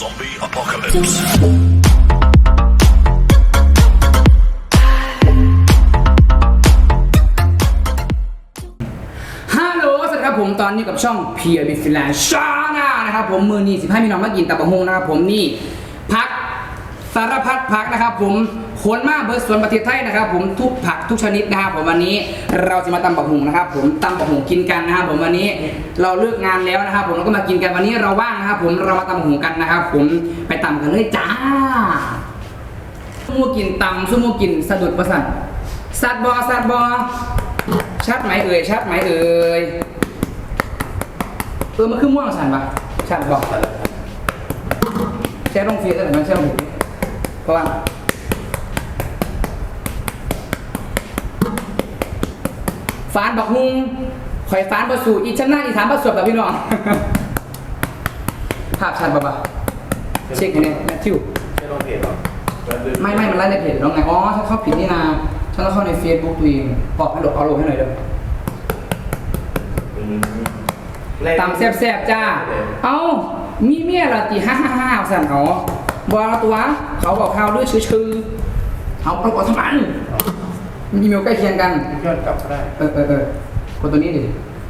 Zombie apocalypse. ฮัลโหลสวัสดีครับผมตอนนี้กับช่องเพียร์บิฟิแลนชาแนลนะครับผมมือนี่สิบห้ามีน้องมากินตับะฮงนะครับผมนี่พักสารพัดพักนะครับผม ขนมาเบอร์ส่วนประเทศไทยนะครับ ผมทุกผักทุกชนิดนะครับผมวันนี้เราจะมาตำบะฮงนะครับ ผมตำบะฮงกินกันนะครับ ผมวันนี้เราเลิกงานแล้วนะครับ ผมเราก็มากินกันวันนี้เราว่างนะครับ ผมเรามาตำบะฮงกันนะครับ ผมไปตำกันเลยจ้าสู้มูกินตำสู้มูกินสะดุดประสันสัตว์บอสัตว์บอชัดไหมเอ่ยชัดไหมเอ่ยเออมันคือม่วงสันปะชัดบอกแช่ลงเฟียสอะไรมันแช่ลงเฟียสเพราะว่า ฟานบักฮุงข่อยฟานประสูอีชั้นหน้าอีถามประสบกับพี่น้อง ภาพชัดปะปะเช็คให้แน่แมทธิว ไม่ต้องเพจหรอกไม่ไม่มันไล่ในเพจแล้วไง อ๋อฉันเข้าผิดนี่นาฉันต้องเข้าในเฟซบุ๊กตัวเองบอกให้หลบเอาลงให้หน่อยเด้อตำแซ่บๆจ้า เอ้า มีเมียละตีห้าห้าห้าสั่นเขาบอกเราตัว เขาบอกข่าวด้วยชื่อๆเขาประกอบทำไมมีเมลใกล้เคียงกันย้อนกลับก็ได้เออเออเออคนตัวนี้ดิ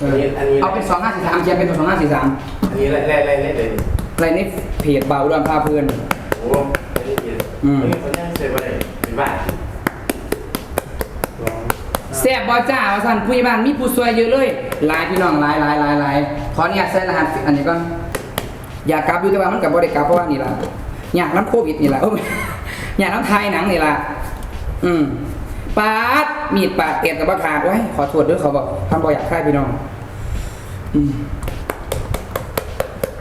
เอออันนี้ เอาเป็นสองห้าสี่สามเคียงเป็นสองห้าสี่สามอันนี้ไล่ไล่ไล่ไล่เลยอะไรในเพจเบาด้วยพาเพื่อนโอ้ไม่ได้ยินอืมไม่คนยังเซฟไว้เป็นบ้านแซ่บบอจ้าว่าสั่นผู้ใหญ่บ้านมีผู้ช่วยเยอะเลยหลายพี่น้องหลายหลายหลายหลายขออนุญาตใส่รหัสอันนี้ก่อนอยากกลับอยู่แต่ว่ามันกับบริกลับเพราะว่านี่ล่ะอยากน้ำโควิดนี่ล่ะเอ้ยอยากน้ำไทยหนังนี่ล่ะอืม ปาดมีดปาดเตียนกับบัขาดไว้ ขอโทษด้วยเขาบอกทำบออยากฆ่าพี่น้องอืม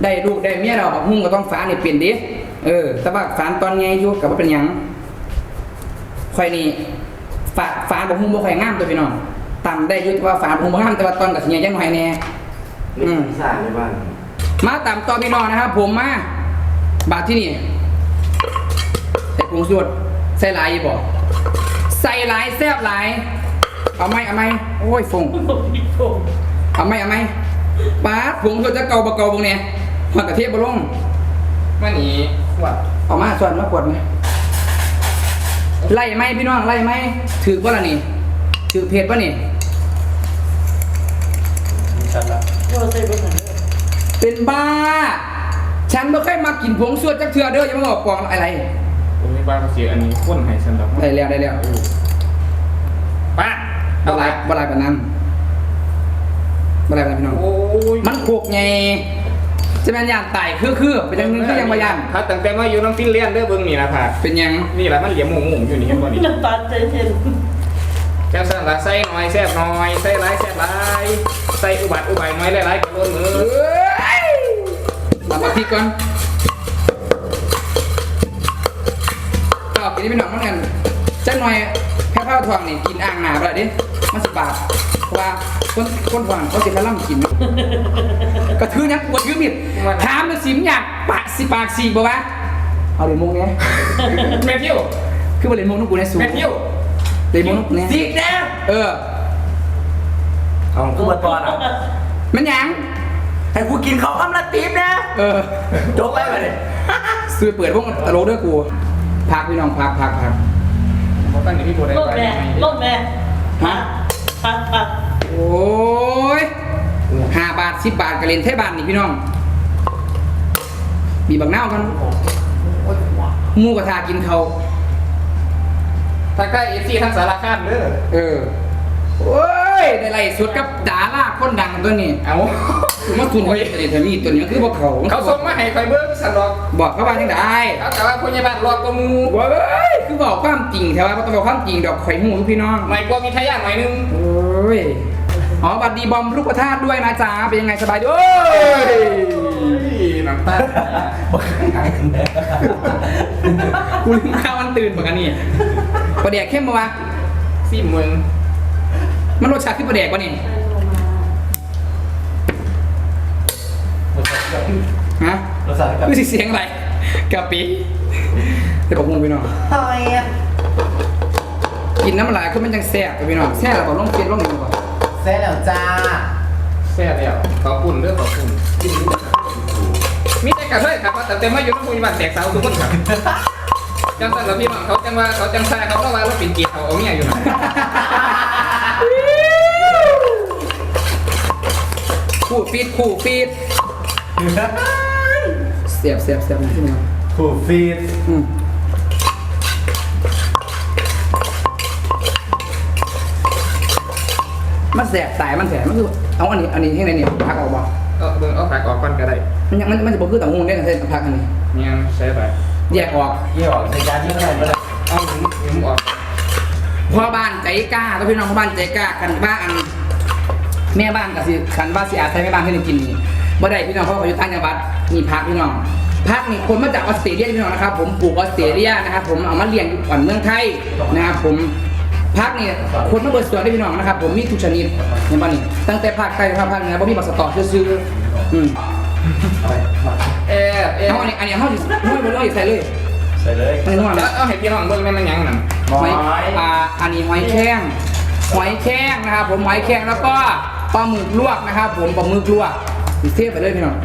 ได้ลูกได้เมียเราบอกหุ้งก็ต้องฟ้านี่เปลี่ยนดิเออแต่ว่าฟ้านตอนไงอยู่กับว่าเป็นหยังค่อยนี่ฝาฝานบอกหุ้งบ่ค่อยงามตัวพี่น้องต่ำได้อยุติว่าฝานหุ้งบ่งามแต่ว่าตอนกับเสียยังหน่อยแน่นี่พิซซ่าในบ้านมาตามตอนพี่น้องนะครับผมมาบาทที่นี่ใส่ผงสูตรใส่หลายอีบอก ใส่หลายแซ่บหลาย เอาไหมเอาไหมโอ้ยฟงเอาไหมเอาไหมป้าดผงสูตรจะเกาบะเกาบงเนี่ยหอดกระเทียบบะลงมาหนีขวดเอามาส่วนมากดไหมไล่ไหมพี่น้องไล่ไหมถือว่าละนี่ถือเพจป่ะนี่มีชัดละเป็นบ้า ฉันไม่เคยมากินผงสูตรจักเทือเด้ออย่ามาบอกปองอะไร ผมมีบ้านเสียอันนี้ข้นให้ฉันดอกได้แล้วได้แล้วป้าบลายบลายแบบนั้นบลายแบบนั้นพี่น้องโอ้ยมันโขกไงจะเป็นอย่างไต่คือคือเป็นอย่างหนึงคือยังบายันถ้าตั้งแต่มาอยู่น้องฟินเลียนเด้อเบิ่งนี่นะผักเป็นยังนี่แหละมันเหลี่ยมหมูหมูอยู่นี่เห็นบ่นี่น้ำตาลใจเย็นแค่สั่นละใส่หน่อยแซ่บหน่อยใส่หลายแซ่บหลายใส่อุบัติอุบายหน่อยหลายๆก็โดนมือเอ้ยมาปฏิก่อน ก็กินนี่เป็นหนองเหมือนกันจังหน่อยแค่ข้าวทองนี่กินอ่างหนาไปเลยดิมันสิบบาทเพราะว่าคนคนทองเขาสิพลัมกินกระทือนักกระทือมิดถามมันสิมอยากปากสิปากสีบ่วะเอาเหรียญมุกเนี้ยแม่เที่ยวคือบ่เหรียญมุกนุกกูในสูงแม่เที่ยวเหรียญมุกนุกเนี้ยสิแน่เออเอากูมาตอนอะมันหยังให้กูกินเขาวคำละตีบนะ เออจบไปไปเลย ซื้อเปิดพวกตลกด้วยกู พักพี่น้องพักพักพักบ่ตั้งนี่พี่บ่ได้ลดไปแม่ลดแม่ฮะพักพักโอ้ยห้าบาทสิบบาทกระเลนเทบานนี่พี่น้องมีบักเน่าวกันหมูกระทากินเขาวถ้าใกล้ FC ทั้งสารคามเด้อเออโอ้ยได้ไล่สุดกับดาราคนดังตัวนี้เอาผ มาทุนเขาเอเทมีตัวนี้คือพวกเขาเขาส่งมาให้ข่อยเบิ่งสั่นดอกบอกเขาว่าจังได้แต่ว่าผู้ใหญ่บ้านรอดกว่าหมู่เว้ยคือบอกความจริงแต่ว่าต้องบอกความจริงดอกข่อยหูพี่น้องไม่กลัวมีทายาทหน่อยนึงโอ้ยอ๋อบัดดีบอมลูกประทาด้วยนะจ๊ะเป็นยังไงสบายดีโอ้ยน้ำตากูลืมข้าวมันตื่นเหมือนกันนี่ประเดี๋ยวเข้มปะวะสิเมืองมันรสชาติคือประเดี๋ยวปะนี่ ฮะรสชาติกับคือสิเสียงอะไรกะปิแต่บอกมึงพี่น้องทำไมอะกินน้ำลายคือมันจังแซ่บพี่น้องแซ่บแล้วก็ลงเฟียดลงหนึ่งก่อนแซ่แล้วจ้าแซ่บแล้วขอบคุณเด้อขอบคุณกินมีแต่กระเทยครับว่าแต่เต็มมาอยู่ทั้งผู้บ้านแตกเสาทุกคนครับจังสันแล้วพี่น้องเขาจังว่าเขาจังซ่าเขาก็ว่าเราเป็นเกียร์เขาเอาเมียอยู่นะคู่ฟีดคู่ฟีด เสียบเสียบเสียบนะที่นี่ถูกฟีดอืมมันแสบตายมันแสบมันคือเอาอันนี้อันนี้ให้ในนี่พักออกบ่เอาเบิ่งเอาผักออกก่อนก็ได้มันยังมันมันจะบอกคือต่างหูได้กันเส้นพักอันนี้เนี่ยใช่ไปแยกออกยี่ห้อในการที่เท่าไหร่เมื่อไหร่เอาหนุ่มหนุ่มออกพ่อบ้านใจกล้าก็พี่น้องพ่อบ้านใจกล้ากันบ้านอันแม่บ้านกับสิคันบ้านสิอาใช้แม่บ้านให้ได้กินนี่ บ่ได้พี่น้องเพราะว่าอยู่ต่างจังหวัดนี่พักพี่น้องพักนี่คนมาจากออสเตรเลียพี่น้องนะครับ ผมปลูกออสเตรเลียนะครับผมเอามาเลี้ยงอยู่ก่อนเมืองไทยนะครับผมพักนี่คนมาเบิดสวนได้พี่น้องนะครับ ผมมีทุกชนิดเห็นป่ะนี่ตั้งแต่ภาคใต้ภาคภาคเหนือบ่มีบักสตอซื้อๆอืมอะไรมาเออเออเอาอันนี้อันนี้เฮาสิเฮาบ่ต้องใส่เลยใส่เลยมันนวดแล้แล้ววเอาให้พี่น้องเบิ่งแม่นมันหยังนั่นหมอหอยยอ่าอันนี้หอยแข้งหอยแข้งนะครับผมหอยแข้งแล้วก็ปลาหมึกลวกนะครับผมปลาหมึกลวก เทียบไปเลยพี่น้อง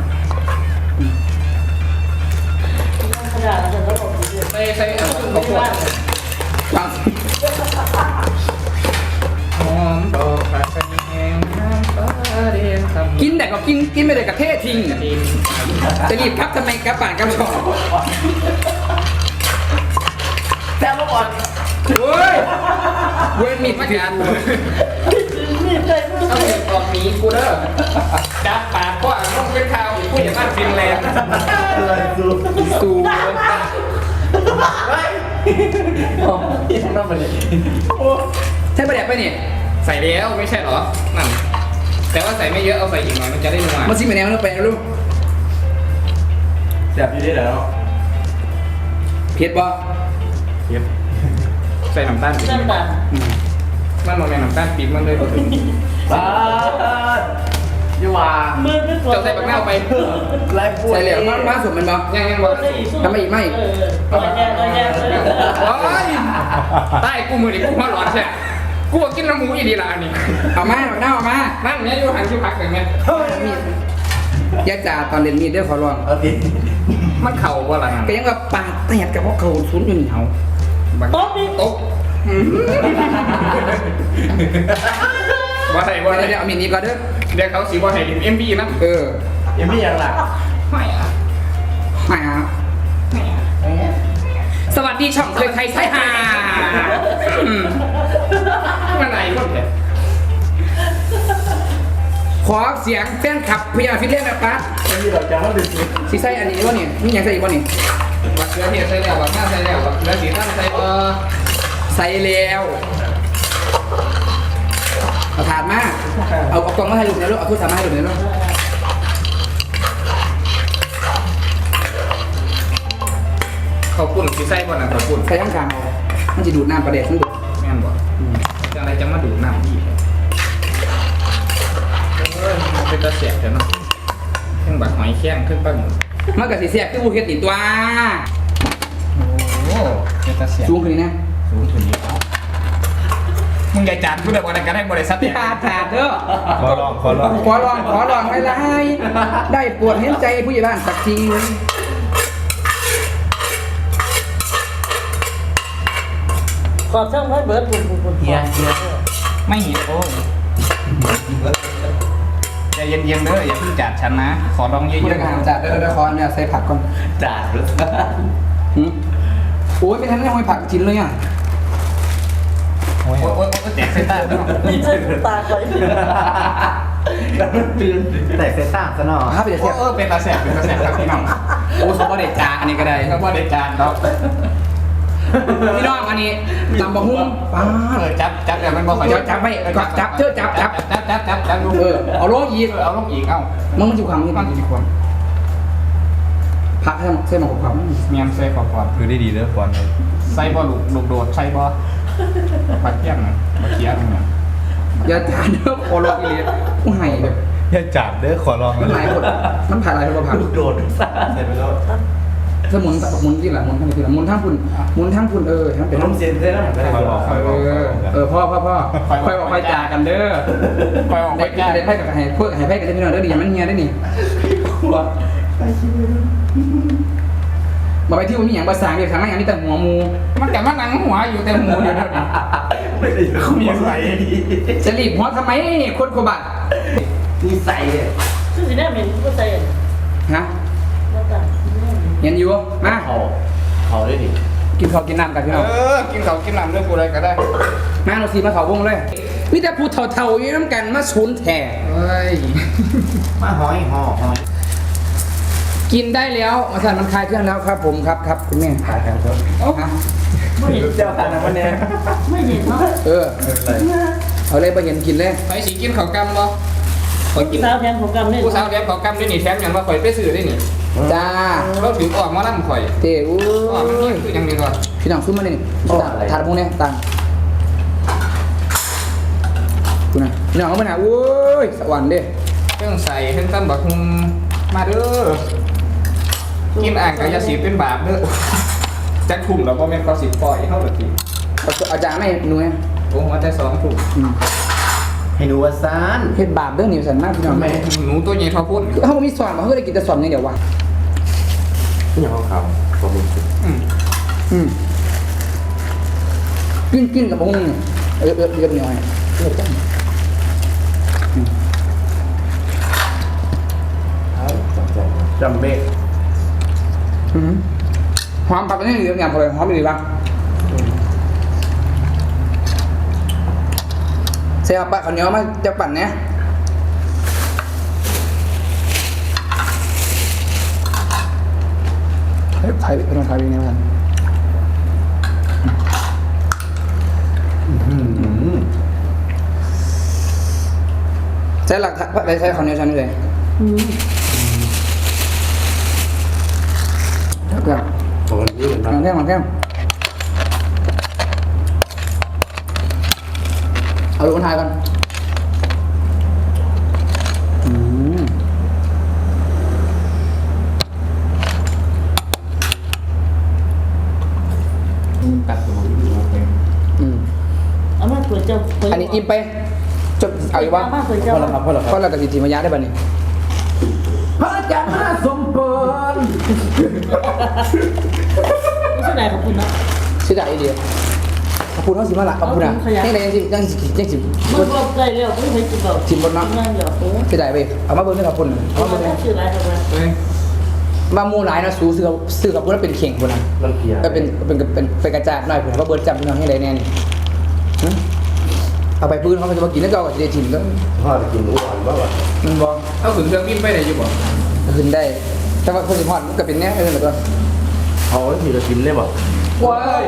ใส่ใส่เอาข้าวโพดวางหอมดอกผักกระเทียมน้ำปลาเดียงทำกินแต่ก็กินกินไม่ได้กับเททิ้งดินจะรีบครับทำไมกระป่านกระชอบแซ่บมาก่อนเฮ้ยเว้นมีดมามาจาจานนเอาเห็ดออก หนีกูเด้อจับปากก็อ่านลงเป็นข่าวผู้ใหญ่บ้านฟินแลนด์อะไรซูสูเฮ้ยยี่ทำน้ำมันเลยใช่ประเดี๋ยวไปนี่ใส่แล้วไม่ใช่เหรอนั่นแต่ว่าใส่ไม่เยอะเอาใส่อีกหน่อยมันจะได้นัวมาซิมไปแนวนึงไปนะลูกแซ่บอยู่ได้แล้วเผ็ดบ่เย็บใส่น้ำตาลปี๊บอืมมันมันเป็นน้ำตาลปี๊บมันเลยก็ถึง บ้ายี่ว่าเจ้าใส่บักหน้าวไปไรพูดใส่เหลวมามาสมมันบ่ยังยังบอกทำไมอีกไม่โอ้ยใต้กูมือดิกูมาหลอนแท้กูกินน้ำหมูอีดีละอันนี้เอามาเอาหน้าเอามานั่นเนี่ยอยู่หันชิวพักอย่างเงี้ยมีดยาจ่าตอนเรียนมีดเด้อขอร้องเอาดิมันเข่าว่าละก็ยังว่าปาดแตกกับพวกเขาซุนอยู่เหนียวโต๊ะโต๊ะ ว่าไงว่าเดี๋ยวเดี๋ยวเอามีดนี้ก่อนเด้อเดี๋ยวเขาสีว่าไงดิมเอ็มบีนะเออยังไม่ยังหลักไม่อะมาสวัสดีช่องเคยใครใช่หาอืมมันไหนคนเดียวขอเสียงแฟนคลับพยาฟิตเล่นแบบปั๊บไม่มีหรอกจังว่าดึกสีใส่อันนี้วะนี่มีอย่างใส่อีกวะนี่บักเขือเทศใส่แล้วบักหน้าใส่แล้วบักเขือสีตั้งใส่เออใส่แล้วเอาถาดมาเอาเอา กล่องมาให้ลูกนะลูกเอาทุกถาดมาให้ลูกนะลูกเขาปุ่นสีใส่บ่น่ะเขาปุ่นใส่ทั้งกลางเอามันจะดูดน้ำประเดี๋ยวทั้งดูดแม่นบ่จังไรจะมาดูดน้ำพี่เอ้ยมันเป็นตะเสียบเถอะเนาะเครื่องบักหอยแข้งเครื่องปลาหมึกมันกับสีเสียบคือบูเฮ็ดติดตัวโอ้เป็นตะเสียบสูงขึ้นนี่นะสูงถึงนี้ มึงอย่าจานกูเดี๋ยววันนั้นกันให้บริษัทเนี่ยถาดถาดเด้อขอลองขอลองขอลองขอลองไม่ละให้ได้ปวดเห็นใจผู้ใหญ่บ้านสักทีขอช่างให้เบิร์ดปุ่นปุ่นปุ่นเฮียเฮียไม่เห็นโอ้ยใจเย็นๆเด้ออย่าเพิ่งจัดฉันนะ ขอลองเยผู้อะจัดการจัดเด้อเด้อขอเนี่ยใส่ผักก่อนจ่าหรือหืมโอ้ยไม่ทันได้ทำไมผักชิ้นเลยอะๆ โอ้ยโอ้ยโอ้ยแตกเส้นต้ด้วยนี่ใช่ตาไปตื่นแต่เซต้าซะหน่อยถ้าไปเดี๋ยวเสียเออเป็นตาแสบเป็นตาแสบครับพี่น้องโอ้สมบัติจานอันนี้ก็ได้แล้วว่าได้จานเนาะพี่น้องอันนี้ตำบะฮุ้งป้าเออจับจับเดี๋ยวมันบอกเดี๋ยวจับไปจับเธอจับจับจับจับจับจับดูเออเอาลงอีกเอาลงอีกเอ้ามึงมันอยู่ขังนี่มัมันนกี่คนผักใส่ใส่หมกผักเมียมใส่ขอบขอบคือได้ดีเด้อก่อนเลยใส่บ่ลูกลูกโดดใส่บ่ ปัดเทียมนะปัดเทียมนะอย่าจานเด้อขอลองอีกเลยกูให้แบบอย่าจับเด้อขอลองมันหลายคนมันผ่านหลายคนผักลูกโดดทุกสาเสร็จไปแล้วสมุนแบบหมุนที่หลังหมุนทั้งที่หลังหมุนทั้งพุ่นหมุนทั้งพุ่นเออทั้งเป็เป็นนน้น้ำเสียนได้แล้วเหมือนกันเออเออพ่อพ่อพ่อคอยบอกคอยจากันเด้อคอยออกไปได้จ้าได้ไพ่กับให้พวกให้ไพ่กันได้พี่น้องเด้อดีอย่ามันเฮียได้นี่หัวไปชิมเลย บอกไปที่ว่ามีอย่างภาษาเรียกทางนั้นอย่างนี้แต่หัวมู มันแต่มันหนังหัวอยู่แต่หมูอยู่เดี๋ยวนี้ไม่ได้เขามีใส่จะรีบหัวทำไมคนโคบัตนี่ใส่เนี่ยซึ่งสีแดงเป็นก็ใส่ฮะมาต่างเห็นอยู่มาเขาเขาได้ดิกินข้าวกินน้ำกันพี่น้องเออ กินเขาวกินน้ำด้วยกูอะไรก็ได้มาเราสีมาเขาวงเลยมีแต่ผู้เท่าๆอยู่น้ำกันมาชุนแท่เฮ้ยมาหอยห่อหอย กินได้แล้วมาสั่นมันคลายเครื่องแล้วครับ ผมครับครับคุณแม่ขายแถวเถอะฮะไม่เห็นเจ้าทานนะวันนี้ไม่เห็นเนาะเออเอาเลยไปเห็นกินเลยไปสิกินข้าวกำบ่ข่อยกินสาวแทนของกำเนี่ยผู้สาวแถมข้าวกำด้วยนี่แถมอย่างว่าข่อยไปซื้อได้นี่จ้าเราถึงออกมานั่ข่อยเต้อู้อ๋อมันนี่คืออย่างนี้ก่อนพี่น้องขึ้นมาเนี่ยถาดพวกนี้ตังคุณนะพี่น้องเขามาหนาโอ้ยสวรรค์เด้เครื่องใส่เครื่องตั้มบักฮุงมาเด้อ กินอ่างกับยาสีเป็นบาปเด้อจักทุ่มแล้วบ่แม่นเขาสิปล่อยเฮาแบบนี้เอาเอาจารย์ไม่หนูไงโอ้มาแต่สองทุ่มอืมให้หนูว่าซานเฮ็ดบาปเรื่องนี้สันมากพี่น้องทำไมหนูตัวใหญ่เท่าพุ่นเขาบ่มีสอนมาเพื่อได้กินแต่สอนอย่างเดียววะนี่ของเขาผมรู้สึกอืมอืมกินกินกับพวกนี้เออเออเรียบร้อยเรียบจังจำเบกอืม หอมปากนี่หรืออย่างพอเลยหอมดีป่ะเสียปะข้าวเหนียวมาจะปั่นเนี่ยเฮ้ยไทยเป็นคนไทยเป็นไงบ้างใช้หลักอะไรใช้ข้าวเหนียวชั้นนี้เลย อืม ครับครับ ผมนี่ เหมือนหกัลันงแก้มหลังแก้มเอาดูคนไทยก่อนอืมตัดผมอืมเอามาเปิดเจ้าเปิดอันนี้อิ่มไปจบเอาอีกวะมาเปิดเจ้าพอแล้วครับพอแล้วคเพรับราะเรากับสิทธิมายาได้บัดนี้พระจันทร์มาสมเปิล ไม่ใช่ไหนของคุณเนาะเสียดายอีเดียวขอบคุณเขาสิมาละขอบคุณอะขอบคุณขยะยังไงยังสิยังสิยังสิมันก็ได้เร็วไม่เคยกินแบบชิมบนเนาะนั่นเดี๋ยวโอ้เสียดายไปเอามาเบิ้งด้วยขอบคุณเอาเอามามาเบิ้งด้วยชื่ออะไรทำไมเฮ้ยมาหมูหลายนะสูซื้อกับซื้อกับพวกนั้นเป็นเข่งคนนั้นมันเกียร์ก็เป็นเป็นเป็นเป็นกระจาดหน่อยผมว่าเบิร์ดจำพี่น้องให้ได้แน่นี่หึเอาไปพื้นเขาก็จะมากินแล้วก็เอากับเดทิมก็พ่อจะกินอ้วนบ้างวะมันบอกเอาถึงเครื่องบินไปได้อยู่บ่ขึ้นได้ แต่ว่าคนสิพอดมันก็เป็นเนี้ยเออแล้วก็ เขาที่จะกินได้บ่ว้าย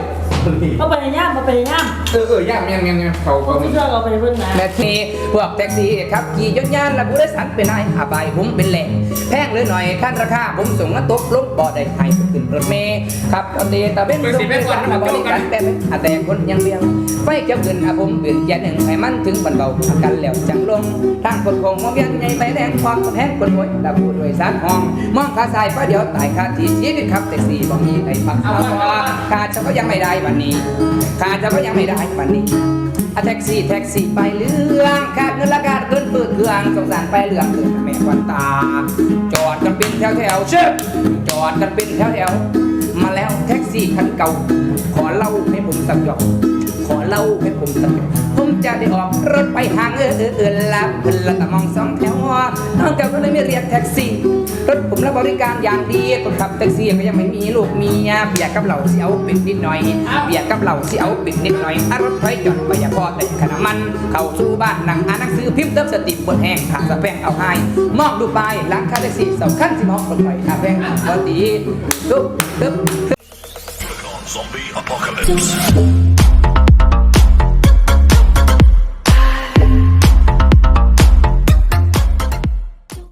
นี่เอาไปในย่ามมาไปในย่ามเออเออย่ามย่ามย่ามย่ามเขาพวเขากที่เชื่อเราไปเพิ่นนะแมทนีพวกแท็กซี่ครับขี่ยนต์ยานและผู้โดยสารเป็นนายอาบายผมเป็นแหล่แพงเลยหน่อยขั้นราคาผมส่งแล้วตกลงบ่ได้ให้ขึ้นรถเมย์ขับตอนเดตะเบ้นส่งไปสั่งบริการแต่เป็นอาแต่คนยังเบี้ยงไฟเขียวขึ้นอาผมเปลี่ยนแย่หนึ่งให้มันถึงบรรเบาอาการแล้วจังลงทางคนคงมองยังใหญ่ไปแดงความคนแห้งคนรวยและผู้โดยสารห้อง มองขาซ้ายฟ้าเดียวตายคาที่ชีวิตขับแท็กซี่บ่มีใครปักเอาขาดเฉพาะยังไม่ได้วันนี้ขาดเฉพาะยังไม่ได้ปันนี้อะแท็กซี่แท็กซี่ไปเรื่องขาดเงินราคาเกินเปิดเครื่องสงสารไปเรื่องเกินแม่ควันตา จอดกันเป็นแถวแถวเชิบจอดกันเป็นแถวแถวมาแล้วแท็กซี่คันเก่า ขอเล่าให้ผมสักหยอกขอ เล่าให้ผมสักหยอกผมจะได้ออกรถไปหางเออเออเออละเพิ่นละตะมองสองแถวน้องเจ้าก็เลยไม่เรียกแท็กซี่ รถผมรับบริการอย่างดีคนขับแท็กซี่ก็ยังไม่มีลูกเมียเบียกับเหล่าเสียวปิดนิดหน่อยเบียกับเหล่าเสียวปิดนิดหน่อยรถไฟจอดไปอย่าพอแต่ขณะมัน เข้าสู่บ้านหนังอ่านหนังสือพิมพ์เติมสติบนแห้งขาสะแป้งเอาให้มองดูไปายหลังคาแท็กซี่สองขั้นสิมองคนไปอาแป้งพอดีตึ๊บตึ๊บ Zombie apocalypse.